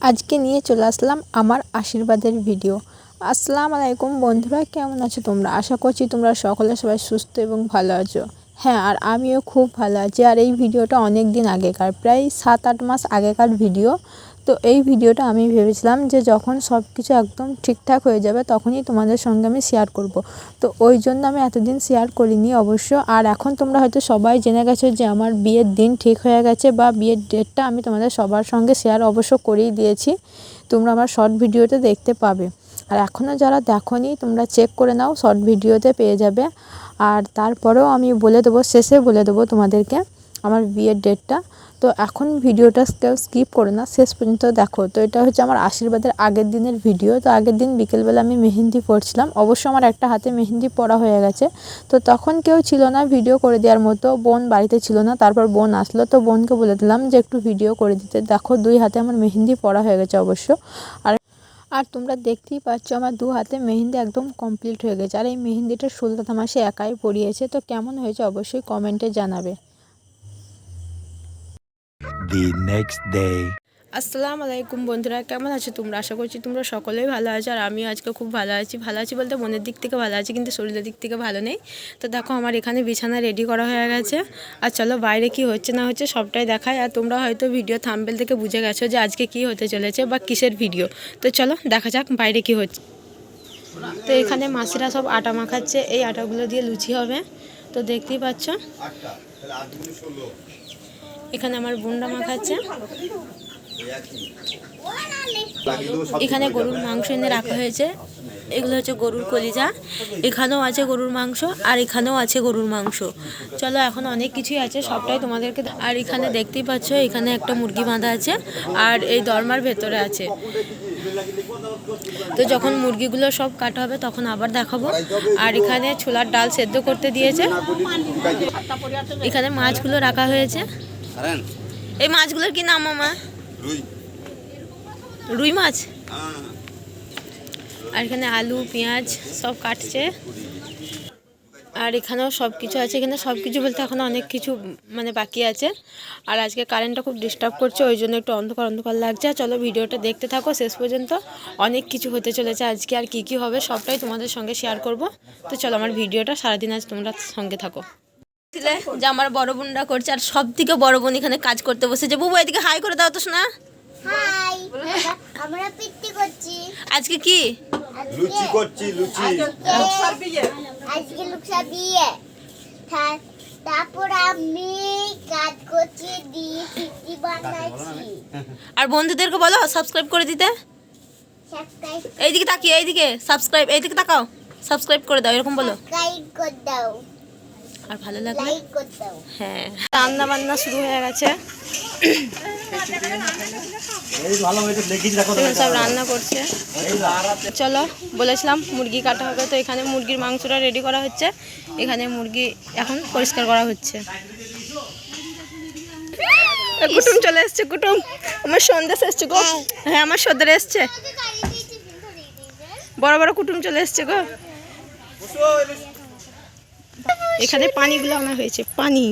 আজকে নিয়ে চলে আসলাম আমার আশীর্বাদের ভিডিও। আসসালামু আলাইকুম বন্ধুরা, কেমন আছো তোমরা? আশা করছি তোমরা সকলে সবাই সুস্থ এবং ভালো আছো। হ্যাঁ আর আমিও খুব ভালো আছি। আর এই ভিডিওটা অনেক দিন আগেকার, প্রায় সাত আট মাস আগেকার ভিডিও। তো এই ভিডিওটা আমি ভেবেছিলাম যে যখন সব কিছু একদম ঠিকঠাক হয়ে যাবে তখনই তোমাদের সঙ্গে আমি শেয়ার করব। তো ওই জন্য আমি এতদিন শেয়ার করিনি অবশ্য। আর এখন তোমরা হয়তো সবাই জেনে গেছো যে আমার বিয়ের দিন ঠিক হয়ে গেছে বা বিয়ের ডেটটা আমি তোমাদের সবার সঙ্গে শেয়ার অবশ্য করেই দিয়েছি। তোমরা আমার শর্ট ভিডিওতে দেখতে পাবে। আর এখনও যারা দেখোনি, তোমরা চেক করে নাও শর্ট ভিডিওতে পেয়ে যাবে। আর তারপরেও আমি বলে দেবো, শেষে বলে দেবো তোমাদেরকে আমার বিয়ের ডেটটা তো এখন ভিডিওটা কেউ স্কিপ করো না, শেষ পর্যন্ত দেখো। তো এটা হচ্ছে আমার আশীর্বাদের আগের দিনের ভিডিও তো আগের দিন বিকেলবেলা আমি মেহেন্দি পড়ছিলাম অবশ্য আমার একটা হাতে মেহেন্দি পড়া হয়ে গেছে। তো তখন কেউ ছিল না ভিডিও করে দেওয়ার মতো, বোন বাড়িতে ছিল না, তারপর বোন আসলো। তো বোনকে বলে দিলাম যে একটু ভিডিও করে দিতে। দেখো, দুই হাতে আমার মেহেন্দি পড়া হয়ে গেছে অবশ্য। আর আর তোমরা দেখতেই পাচ্ছ আমার দু হাতে মেহেন্দি একদম কমপ্লিট হয়ে গেছে। আর এই মেহেন্দিটা ষোলোটা মাসে একাই পরিয়েছে। তো কেমন হয়েছে অবশ্যই কমেন্টে জানাবে। The next day. আসসালামু আলাইকুম বন্ধুরা, কেমন আছো তোমরা? আশা করছি তোমরা সকলেই ভালো আছো আর আমিও আজকে খুব ভালো আছি। ভালো আছি বলতে মনের দিক থেকে ভালো আছি, কিন্তু শরীরের দিক থেকে ভালো নেই। তো দেখো, আমার এখানে বিছানা রেডি করা হয়ে গেছে। আর চলো, বাইরে কি হচ্ছে না হচ্ছে সবটাই দেখায় আর তোমরা হয়তো ভিডিও থাম্বেল থেকে বুঝে গেছো যে আজকে কি হতে চলেছে বা কিসের ভিডিও তো চলো, দেখা যাক বাইরে কি হচ্ছে। তো এখানে মাসিরা সব আটা মাখাচ্ছে, এই আটাগুলো দিয়ে লুচি হবে। তো দেখতেই পাচ্ছ? এখানে আমার বোনরা মাখাচ্ছে এখানে গরুর মাংস এনে রাখা হয়েছে। এগুলো হচ্ছে গরুর কলিজা। এখানেও আছে গরুর মাংস আর এখানেও আছে গরুর মাংস। চলো এখন অনেক কিছুই আছে সবটাই তোমাদেরকে আর এখানে দেখতেই পাচ্ছ এখানে একটা মুরগি বাঁধা আছে আর এই দরমার ভেতরে আছে। তো যখন মুরগিগুলো সব কাটা হবে তখন আবার দেখাবো। আর এখানে ছোলার ডাল সেদ্ধ করতে দিয়েছে। এখানে মাছগুলো রাখা হয়েছে। এই মাছগুলোর কি নাম মামা রুই। রুই মাছ? আর এখানে আলু পেঁয়াজ সব কাটছে। আর এখানেও সব কিছু আছে। এখানে সব কিছু বলতে এখনও অনেক কিছু মানে বাকি আছে। আর আজকে কারেন্টটা খুব ডিস্টার্ব করছে ওই জন্য একটু অন্ধকার অন্ধকার লাগছে। চলো ভিডিওটা দেখতে থাকো শেষ পর্যন্ত। অনেক কিছু হতে চলেছে আজকে আর কি কি হবে সবটাই তোমাদের সঙ্গে শেয়ার করব। তো চলো আমার ভিডিওটা সারাদিন আজ তোমরা সঙ্গে থাকো। ছিলে যে আমার বড় বোনরা করছে আর সব থেকে বড় বোন এখানে কাজ করতে বসেছে। বুবু এদিকে হাই করে দাও তো শোনা। হাই আমরা পিত্তি করছি। আজকে কি? লুচি করছি লুচি। আজকে লুকসা বিয়ে। তারপর আমি কাজ করছি দিয়ে পিত্তি বানাচ্ছি। আর বন্ধুদেরকে বলো সাবস্ক্রাইব করে দিতে। সাবস্ক্রাইব এইদিকে তাকিয়ে এইদিকে সাবস্ক্রাইব এইদিকে তাকাও। সাবস্ক্রাইব করে দাও এরকম বলো। সাবস্ক্রাইব করে দাও। আর ভালো লাগলে? হ্যাঁ। রান্না বান্না শুরু হয়ে গেছে। সব রান্না করছে। চলো বলেছিলাম মুরগি কাটা হবে তো এখানে মুরগির মাংসটা রেডি করা হচ্ছে। এখানে মুরগি এখন পরিষ্কার করা হচ্ছে। এ, কুটুম চলে এসছে কুটুম। আমার সন্দেশ এসছে গো হ্যাঁ। আমার সর্দার এসছে। বড় বড় কুটুম চলে এসছে গো। এখানে পানিগুলো আনা হয়েছে পানি।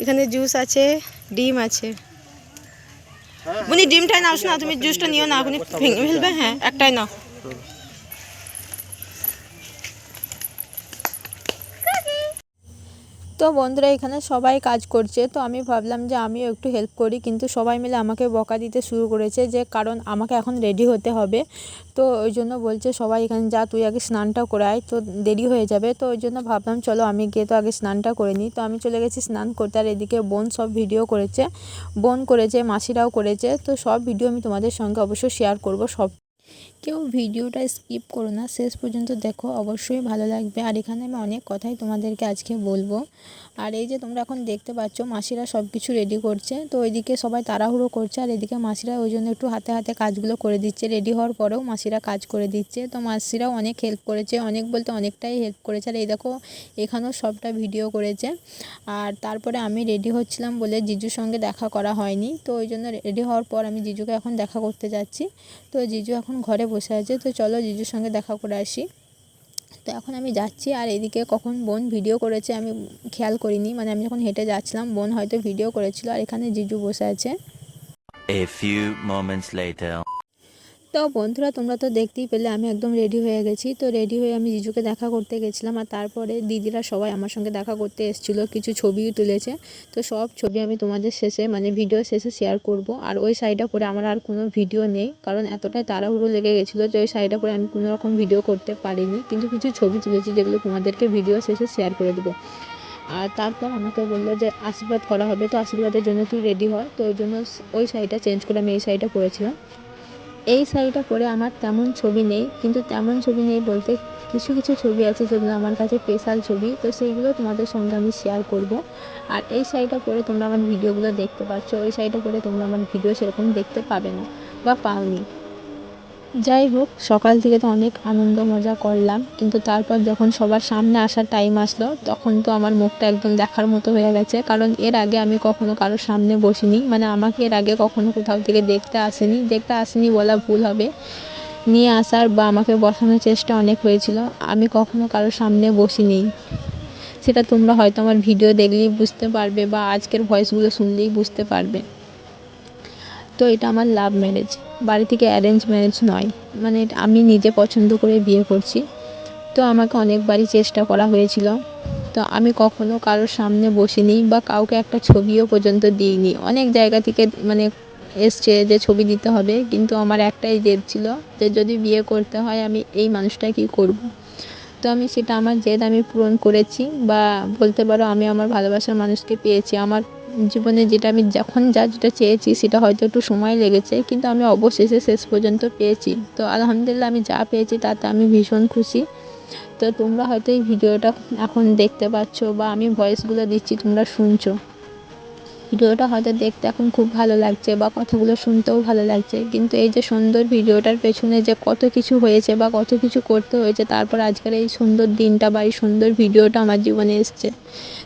এখানে জুস আছে ডিম আছে। উনি ডিমটাই নাও না তুমি জুসটা নিও না উনি ফেলবে হ্যাঁ একটাই নাও। তো বন্ধুরা এখানে সবাই কাজ করছে, তো আমি ভাবলাম যে আমিও একটু হেল্প করি, কিন্তু সবাই মিলে আমাকে বকা দিতে শুরু করেছে যে, কারণ আমাকে এখন রেডি হতে হবে। তো ওই জন্য বলছে, সবাই এখানে যা, তুই আগে স্নানটা করে আয় তো দেরি হয়ে যাবে, তো ওই জন্য ভাবলাম, চলো আমি গিয়ে তো আগে স্নানটা করে নিই। তো আমি চলে গেছি স্নান করতে, আর এদিকে বোন সব ভিডিও করেছে, বোন করেছে, মাসিরাও করেছে, তো সব ভিডিও আমি তোমাদের সঙ্গে অবশ্যই শেয়ার করব, সব কেউ ভিডিওটা স্কিপ করো না, শেষ পর্যন্ত দেখো, অবশ্যই ভালো লাগবে। আর এখানে আমি অনেক কথাই তোমাদেরকে আজকে বলব। আর এই যে তোমরা এখন দেখতে পাচ্ছ, মাসিরা সব কিছু রেডি করছে। তো ওইদিকে সবাই তাড়াহুড়ো করছে, আর এদিকে মাসিরা ওই জন্য একটু হাতে হাতে কাজগুলো করে দিচ্ছে। রেডি হওয়ার পরেও মাসিরা কাজ করে দিচ্ছে। তো মাসিরাও অনেক হেল্প করেছে, অনেক বলতে অনেকটাই হেল্প করেছে। আর এই দেখো, এখানেও সবটা ভিডিও করেছে। আর তারপরে আমি রেডি হচ্ছিলাম বলে জিজুর সঙ্গে দেখা করা হয়নি। তো ওই জন্য রেডি হওয়ার পর আমি জিজুকে এখন দেখা করতে যাচ্ছি। তো জিজু এখন ঘরে বসে আছে, তো চলো জিজুর সঙ্গে দেখা করে আসি। তো এখন আমি যাচ্ছি, আর এদিকে কখন বোন ভিডিও করেছে আমি খেয়াল করিনি। মানে আমি যখন হেঁটে যাচ্ছিলাম, বোন হয়তো ভিডিও করেছিল, আর এখানে জিজু বসে আছে। A few moments later. তো বন্ধুরা, তোমরা তো দেখতেই পেলে, আমি একদম রেডি হয়ে গেছি। তো রেডি হয়ে আমি জিজুকে দেখা করতে গেছিলাম আর তারপরে দিদিরা সবাই আমার সঙ্গে দেখা করতে এসেছিল, কিছু ছবিও তুলেছে। তো সব ছবি আমি তোমাদের শেষে মানে ভিডিও শেষে শেয়ার করব। আর ওই সাইডটা পরে আমার আর কোনো ভিডিও নেই, কারণ এতটাই তাড়াহুড়ো লেগে গেছিল যে ওই সাইডটা পরে আমি কোনো রকম ভিডিও করতে পারিনি। কিন্তু কিছু ছবি তুলেছি যেগুলো তোমাদেরকে ভিডিও শেষে শেয়ার করে দেবো। আর তারপর আমাকে বলল যে, আশীর্বাদ করা হবে, তো আশীর্বাদের জন্য তুই রেডি হয় তো ওই জন্য ওই শাড়িটা চেঞ্জ করে আমি এই শাড়িটা পরেছিলাম এই শাড়িটা পরে আমার তেমন ছবি নেই, কিন্তু তেমন ছবি নেই বলতে কিছু কিছু ছবি আছে যেগুলো আমার কাছে স্পেশাল ছবি, তো সেইগুলো তোমাদের সঙ্গে আমি শেয়ার করব। আর এই শাড়িটা পরে তোমরা আমার ভিডিওগুলো দেখতে পাচ্ছ, ওই শাড়িটা পরে তোমরা আমার ভিডিও সেরকম দেখতে পাবে না বা পাওনি। যাই হোক, সকাল থেকে তো অনেক আনন্দ মজা করলাম, কিন্তু তারপর যখন সবার সামনে আসার টাইম আসলো, তখন তো আমার মুখটা একদম দেখার মতো হয়ে গেছে, কারণ এর আগে আমি কখনো কারোর সামনে বসিনি মানে আমাকে এর আগে কখনো কোথাও থেকে দেখতে আসেনি দেখতে আসেনি বলা ভুল হবে। নিয়ে আসার বা আমাকে বসানোর চেষ্টা অনেক হয়েছিল, আমি কখনো কারোর সামনে বসিনি। সেটা তোমরা হয়তো আমার ভিডিও দেখলেই বুঝতে পারবে বা আজকের ভয়েসগুলো শুনলেই বুঝতে পারবে। তো এটা আমার লাভ ম্যারেজ বাড়ি থেকে অ্যারেঞ্জ ম্যারেজ নয়। মানে আমি নিজে পছন্দ করে বিয়ে করছি। তো আমাকে অনেকবারই চেষ্টা করা হয়েছিল। তো আমি কখনো কারোর সামনে বসিনি বা কাউকে একটা ছবিও পর্যন্ত দিইনি। অনেক জায়গা থেকে মানে এসছে যে ছবি দিতে হবে, কিন্তু আমার একটাই জেদ ছিল যে যদি বিয়ে করতে হয় আমি এই মানুষটাকেই করব। তো আমি সেটা আমার জেদ আমি পূরণ করেছি বা বলতে পারো আমি আমার ভালোবাসার মানুষকে পেয়েছি। আমার জীবনে যেটা আমি যখন যা যেটা চেয়েছি সেটা হয়তো একটু সময় লেগেছে, কিন্তু আমি অবশেষে শেষ পর্যন্ত পেয়েছি। তো আলহামদুলিল্লাহ আমি যা পেয়েছি তাতে আমি ভীষণ খুশি। তো তোমরা হয়তো এই ভিডিওটা এখন দেখতে পাচ্ছ বা আমি ভয়েসগুলো দিচ্ছি, তোমরা শুনছো। ভিডিওটা হয়তো দেখতে এখন খুব ভালো লাগছে বা কথাগুলো শুনতেও ভালো লাগছে। কিন্তু এই যে সুন্দর ভিডিওটার পেছনে যে কত কিছু হয়েছে বা কত কিছু করতে হয়েছে, তারপর আজকের এই সুন্দর দিনটা বা এই সুন্দর ভিডিওটা আমার জীবনে এসছে।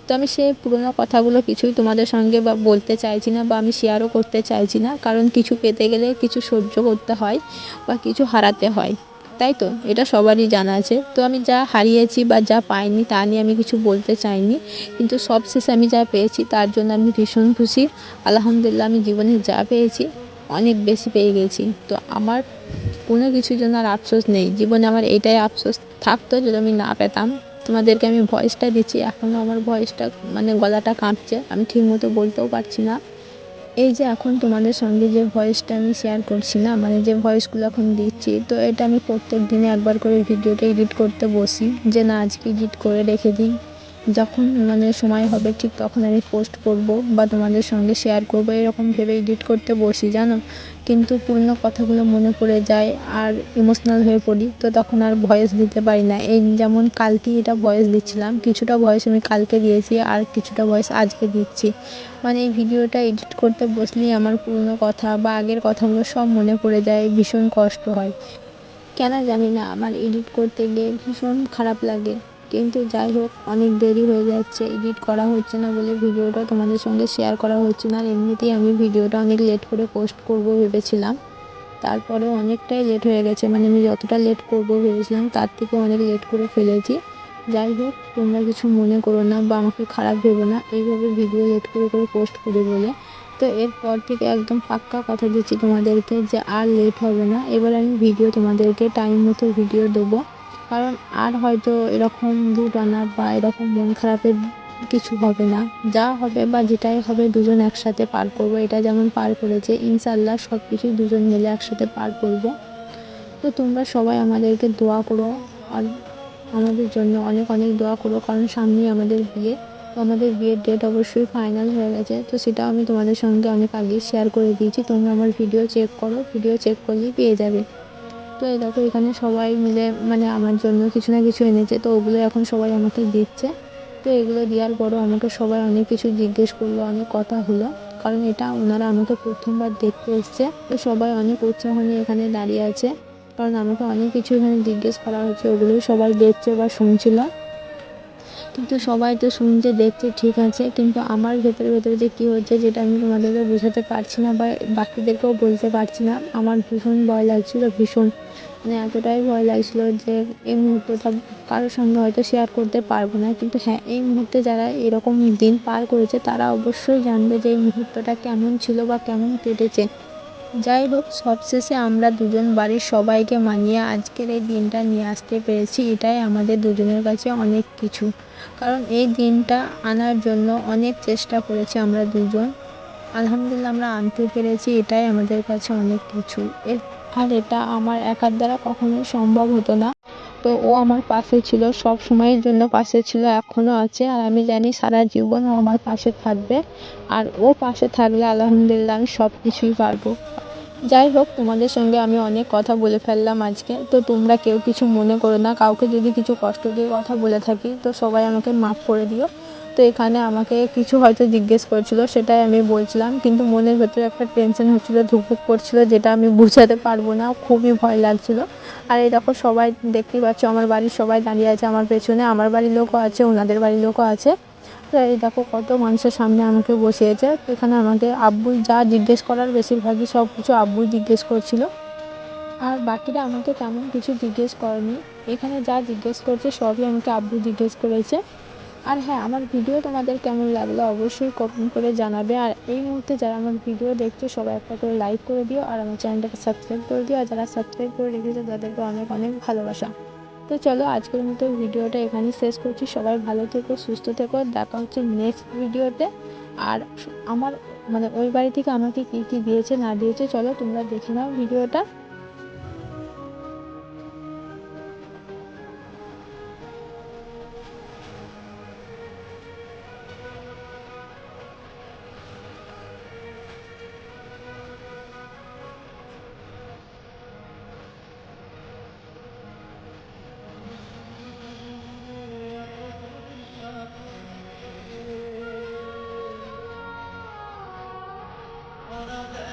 তো আমি সেই পুরোনো কথাগুলো কিছুই তোমাদের সঙ্গে বা বলতে চাইছি না বা আমি শেয়ারও করতে চাইছি না। কারণ কিছু পেতে গেলে কিছু সহ্য করতে হয় বা কিছু হারাতে হয়। তাই তো? এটা সবারই জানা আছে। তো আমি যা হারিয়েছি বা যা পাইনি তা নিয়ে আমি কিছু বলতে চাইনি। কিন্তু সবশেষে আমি যা পেয়েছি তার জন্য আমি ভীষণ খুশি। আলহামদুলিল্লাহ আমি জীবনে যা পেয়েছি অনেক বেশি পেয়ে গেছি। তো আমার কোনো কিছুর জন্য আর আফসোস নেই। জীবনে আমার এইটাই আফসোস থাকতো যদি আমি না পেতাম। তোমাদেরকে আমি ভয়েসটা দিচ্ছি। এখনও আমার ভয়েসটা মানে গলাটা কাঁপছে। আমি ঠিকমতো বলতেও পারছি না। এই যে এখন তোমাদের সঙ্গে যে ভয়েসটা আমি শেয়ার করছি না মানে যে ভয়েসগুলো এখন দিচ্ছি, তো এটা আমি প্রত্যেক দিনে একবার করে ভিডিওটা এডিট করতে বসি, যে না আজকে এডিট করে রেখে দিই। যখন মানে সময় হবে ঠিক তখন আমি পোস্ট করব বা তোমাদের সঙ্গে শেয়ার করব, এরকম ভেবে এডিট করতে বসি, জানো? কিন্তু পুরনো কথাগুলো মনে পড়ে যায় আর ইমোশনাল হয়ে পড়ি, তো তখন আর ভয়েস দিতে পারি না। এই যেমন কালকেই এটা ভয়েস দিচ্ছিলাম, কিছুটা ভয়েস আমি কালকে দিয়েছি আর কিছুটা ভয়েস আজকে দিচ্ছি। মানে এই ভিডিওটা এডিট করতে বসলেই আমার পুরনো কথা বা আগের কথাগুলো সব মনে পড়ে যায়, ভীষণ কষ্ট হয়। কেন জানি না, আমার এডিট করতে গিয়ে ভীষণ খারাপ লাগে। কিন্তু যাই হোক, অনেক দেরি হয়ে যাচ্ছে। এডিট করা হচ্ছে না বলে ভিডিওটা তোমাদের সঙ্গে শেয়ার করা হচ্ছে না। আর এমনিতেই আমি ভিডিওটা অনেক লেট করে পোস্ট করব ভেবেছিলাম। তারপরে অনেকটাই লেট হয়ে গেছে। মানে আমি যতটা লেট করব ভেবেছিলাম, তার থেকেও অনেক লেট করে ফেলেছি। যাই হোক, তোমরা কিছু মনে করো না বা আমাকে খারাপ ভেবো না। এইভাবে ভিডিও লেট করে করে পোস্ট করি বলে। তো এরপর থেকে একদম পাক্কা কথা দিচ্ছি তোমাদেরকে যে আর লেট হবে না। এবার আমি ভিডিও তোমাদেরকে টাইম মতো ভিডিও দেবো। কারণ আর হয়তো এরকম দুটানা বা এরকম মন খারাপের কিছু হবে না। যা হবে বা যেটাই হবে দুজন একসাথে পার করব। এটা যেমন পার করেছে ইনশাল্লাহ সব কিছুই দুজন মিলে একসাথে পার করব। তো তোমরা সবাই আমাদেরকে দোয়া করো আর আমাদের জন্য অনেক অনেক দোয়া করো, কারণ সামনেই আমাদের বিয়ে। তো আমাদের বিয়ের ডেট অবশ্যই ফাইনাল হয়ে গেছে। তো সেটাও আমি তোমাদের সঙ্গে অনেক আগেই শেয়ার করে দিয়েছি। তোমরা আমার ভিডিও চেক করো। ভিডিও চেক করলেই পেয়ে যাবে। তো এই দেখো, এখানে সবাই মিলে মানে আমার জন্য কিছু না কিছু এনেছে, তো ওগুলো এখন সবাই আমাকে দিচ্ছে। তো এগুলো দেওয়ার পরও আমাকে সবাই অনেক কিছু জিজ্ঞেস করল, অনেক কথা হলো, কারণ এটা ওনারা আমাকে প্রথমবার দেখতে এসছে। তো সবাই অনেক উৎসাহ নিয়ে এখানে দাঁড়িয়ে আছে, কারণ আমাকে অনেক কিছু এখানে জিজ্ঞেস করা হয়েছে ওগুলোই সবাই দেখছে বা শুনছিল। কিন্তু সবাই তো শুনছে দেখছে, ঠিক আছে, কিন্তু আমার ভেতরে ভেতরে যে কী হচ্ছে যেটা আমি তোমাদেরকে বোঝাতে পারছি না বা বাকিদেরকেও বলতে পারছি না। আমার ভীষণ ভয় লাগছিল, ভীষণ। মানে এতটাই ভয় লাগছিল যে এই মুহূর্তটা কারোর সঙ্গে হয়তো শেয়ার করতে পারব না। কিন্তু হ্যাঁ এই মুহূর্তে যারা এরকম দিন পার করেছে, তারা অবশ্যই জানবে যে এই মুহূর্তটা কেমন ছিল বা কেমন কেটেছে। যাই হোক, সবশেষে আমরা দুজন বাড়ির সবাইকে মানিয়ে আজকের এই দিনটা নিয়ে আসতে পেরেছি। এটাই আমাদের দুজনের কাছে অনেক কিছু। কারণ এই দিনটা আনার জন্য অনেক চেষ্টা করেছি আমরা দুজন। আলহামদুলিল্লাহ আমরা আনতে পেরেছি, এটাই আমাদের কাছে অনেক কিছু। এর আর এটা আমার একার দ্বারা কখনোই সম্ভব হতো না। তো ও আমার পাশে ছিল, সব সময়ের জন্য পাশে ছিল এখনও আছে। আর আমি জানি সারা জীবন ও আমার পাশে থাকবে। আর ও পাশে থাকলে আলহামদুলিল্লাহ আমি সব কিছুই পারব। যাই হোক, তোমাদের সঙ্গে আমি অনেক কথা বলে ফেললাম আজকে। তো তোমরা কেউ কিছু মনে করো না। কাউকে যদি কিছু কষ্ট দিয়ে কথা বলে থাকি, তো সবাই আমাকে মাফ করে দিও। তো এখানে আমাকে কিছু হয়তো জিজ্ঞেস করছিল, সেটাই আমি বলছিলাম। কিন্তু মনের ভেতরে একটা টেনশন হচ্ছিল ধুকধুক করছিল, যেটা আমি বোঝাতে পারব না। খুবই ভয় লাগছিল। আর এই দেখো, সবাই দেখতেই পাচ্ছ, আমার বাড়ির সবাই দাঁড়িয়ে আছে আমার পেছনে। আমার বাড়ির লোকও আছে, ওনাদের বাড়ির লোকও আছে। তো এই দেখো, কত মানুষের সামনে আমাকে বসিয়েছে। তো এখানে আমাকে আব্বু যা জিজ্ঞেস করার, বেশিরভাগই সব কিছু আব্বুই জিজ্ঞেস করছিল। আর বাকিরা আমাকে তেমন কিছু জিজ্ঞেস করেনি। এখানে যা জিজ্ঞেস করছে, সবই আমাকে আব্বু জিজ্ঞেস করেছে। আর হ্যাঁ আমার ভিডিও তোমাদের কেমন লাগল অবশ্যই কমেন্ট করে জানাবে। আর এই মুহূর্তে যারা আমার ভিডিও দেখছ, সবাই একটা করে লাইক করে দিও আর আমার চ্যানেলটাকে সাবস্ক্রাইব করে দিও। আর যারা সাবস্ক্রাইব করে রেখেছো, তাদেরকে অনেক অনেক ভালোবাসা। তো চলো, আজকের মতো ভিডিওটা এখানেই শেষ করছি। সবাই ভালো থেকো, সুস্থ থেকো। দেখা হচ্ছে নেক্সট ভিডিওতে। আর আমার মানে ওই বাড়ি থেকে আমাকে কী কী দিয়েছে না দিয়েছে, চলো তোমরা দেখে নাও ভিডিওটা।